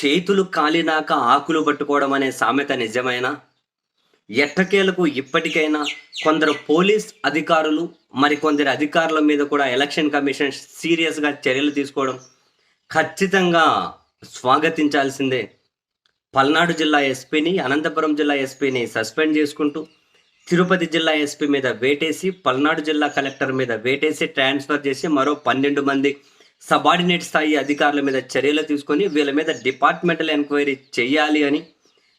చేతులు కాలినాక ఆకులు పట్టుకోవడం అనే సామెత నిజమైనా? ఎట్టకేలకు ఇప్పటికైనా కొందరు పోలీస్ అధికారులు మరికొందరు అధికారుల మీద కూడా ఎలక్షన్ కమిషన్ సీరియస్గా చర్యలు తీసుకోవడం ఖచ్చితంగా స్వాగతించాల్సిందే. పల్నాడు జిల్లా ఎస్పీని అనంతపురం జిల్లా ఎస్పీని సస్పెండ్ చేసుకుంటూ తిరుపతి జిల్లా ఎస్పీ మీద వేటేసి పల్నాడు జిల్లా కలెక్టర్ మీద వేటేసి ట్రాన్స్ఫర్ చేసి మరో పన్నెండు మంది సబార్డినేట్ స్థాయి అధికారుల మీద చర్యలు తీసుకొని వీళ్ళ మీద డిపార్ట్మెంటల్ ఎంక్వైరీ చేయాలి అని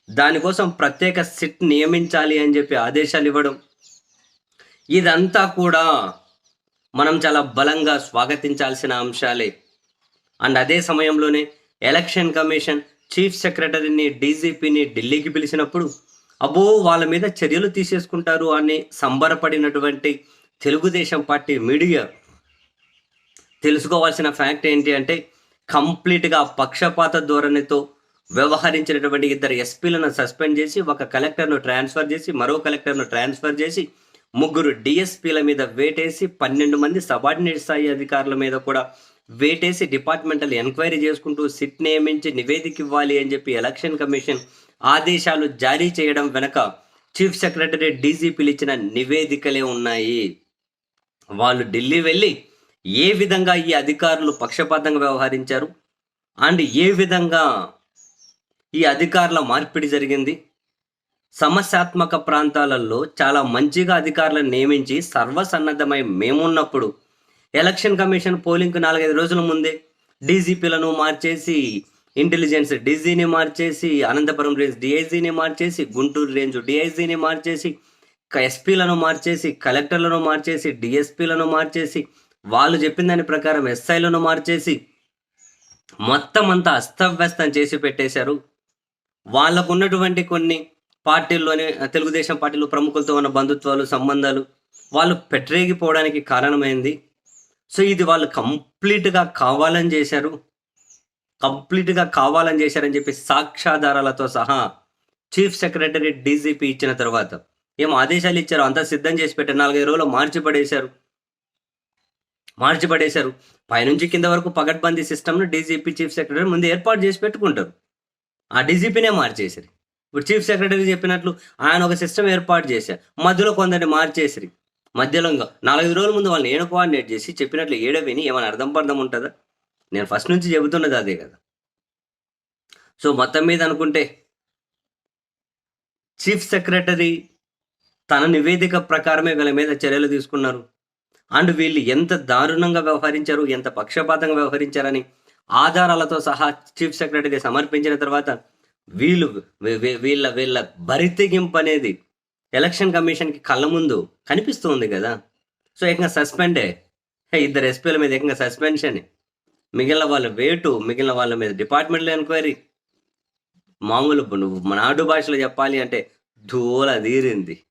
దానికోసం ప్రత్యేక సిట్ నియమించాలి అని చెప్పి ఆదేశాలు ఇవ్వడం. ఇదంతా కూడా మనం చాలా బలంగా స్వాగతించాల్సిన అంశాలే. అండ్ అదే సమయంలోనే ఎలక్షన్ కమిషన్ చీఫ్ సెక్రటరీని డీజీపీని ఢిల్లీకి పిలిచినప్పుడు అబ్బో వాళ్ళ మీద చర్యలు తీసేసుకుంటారు అని సంబరపడినటువంటి తెలుగుదేశం పార్టీ మీడియా తెలుసుకోవాల్సిన ఫ్యాక్ట్ ఏంటి అంటే కంప్లీట్గా పక్షపాత ధోరణితో వ్యవహరించినటువంటి ఇద్దరు ఎస్పీలను సస్పెండ్ చేసి ఒక కలెక్టర్ను ట్రాన్స్ఫర్ చేసి మరో కలెక్టర్ను ట్రాన్స్ఫర్ చేసి ముగ్గురు డిఎస్పీల మీద వేటేసి పన్నెండు మంది సబార్డినేట్ స్థాయి అధికారుల మీద కూడా వేటేసి డిపార్ట్మెంటల్ ఎంక్వైరీ చేసుకుంటూ సిట్ నియమించి నివేదిక ఇవ్వాలి అని చెప్పి ఎలక్షన్ కమిషన్ ఆదేశాలు జారీ చేయడం వెనక చీఫ్ సెక్రటరీ డీజీపీలు ఇచ్చిన నివేదికలే ఉన్నాయి. వాళ్ళు ఢిల్లీ వెళ్ళి ఏ విధంగా ఈ అధికారులు పక్షపాతంగా వ్యవహరించారు? అండ్ ఏ విధంగా ఈ అధికారుల మార్పిడి జరిగింది? సమస్యాత్మక ప్రాంతాలలో చాలా మంచిగా అధికారులను నియమించి సర్వసన్నద్ధమై మేమున్నప్పుడు ఎలక్షన్ కమిషన్ పోలింగ్కు నాలుగైదు రోజుల ముందే డీజీపీలను మార్చేసి ఇంటెలిజెన్స్ డీజీని మార్చేసి అనంతపురం రేంజ్ డిఐజీని మార్చేసి గుంటూరు రేంజ్ డిఐజీని మార్చేసి ఎస్పీలను మార్చేసి కలెక్టర్లను మార్చేసి డిఎస్పీలను మార్చేసి వాళ్ళు చెప్పిన దాని ప్రకారం ఎస్ఐలను మార్చేసి మొత్తం అంతా అస్తవ్యస్తం చేసి పెట్టేశారు. వాళ్ళకు ఉన్నటువంటి కొన్ని పార్టీల్లోనే తెలుగుదేశం పార్టీలో ప్రముఖులతో ఉన్న బంధుత్వాలు సంబంధాలు వాళ్ళు పెట్టరేగిపోవడానికి కారణమైంది. సో ఇది వాళ్ళు కంప్లీట్గా కావాలని చేశారు. కంప్లీట్గా కావాలని చేశారని చెప్పి సాక్ష్యాధారాలతో సహా చీఫ్ సెక్రటరీ డీజీపీ ఇచ్చిన తర్వాత ఏం ఆదేశాలు ఇచ్చారు అంతా సిద్ధం చేసి పెట్టారు నాలుగైదు రోజులు మార్చి పడేశారు. మార్చి పడేశారు. పైనుంచి కింద వరకు పగడ్బందీ సిస్టమ్ను డీజీపీ చీఫ్ సెక్రటరీ ముందు ఏర్పాటు చేసి పెట్టుకుంటారు. ఆ డీజీపీనే మార్చేసిరి. ఇప్పుడు చీఫ్ సెక్రటరీ చెప్పినట్లు ఆయన ఒక సిస్టమ్ ఏర్పాటు చేశారు. మధ్యలో కొందరిని మార్చేసిరి. మధ్యలో ఇంకా నాలుగైదు రోజుల ముందు వాళ్ళని ఏడు కోఆర్డినేట్ చేసి చెప్పినట్లు ఏడో విని ఏమైనా అర్థం పర్థం ఉంటుందా? నేను ఫస్ట్ నుంచి చెబుతున్నది అదే కదా. సో మొత్తం మీద అనుకుంటే చీఫ్ సెక్రటరీ తన నివేదిక ప్రకారమే వీళ్ళ మీద చర్యలు తీసుకున్నారు. అండ్ వీళ్ళు ఎంత దారుణంగా వ్యవహరించారు ఎంత పక్షపాతంగా వ్యవహరించారని ఆధారాలతో సహా చీఫ్ సెక్రటరీ సమర్పించిన తర్వాత వీళ్ళు వీళ్ళ వీళ్ళ బరితెగింపు అనేది ఎలక్షన్ కమిషన్కి కళ్ళ ముందు కనిపిస్తుంది కదా. సో ఏకంగా సస్పెండే. ఇద్దరు ఎస్పీల మీద ఏకంగా సస్పెన్షన్. మిగిలిన వాళ్ళ వేటు మిగిలిన వాళ్ళ మీద డిపార్ట్మెంట్లో ఎంక్వైరీ. మామూలు నాడు భాషలో చెప్పాలి అంటే ధూల తీరింది.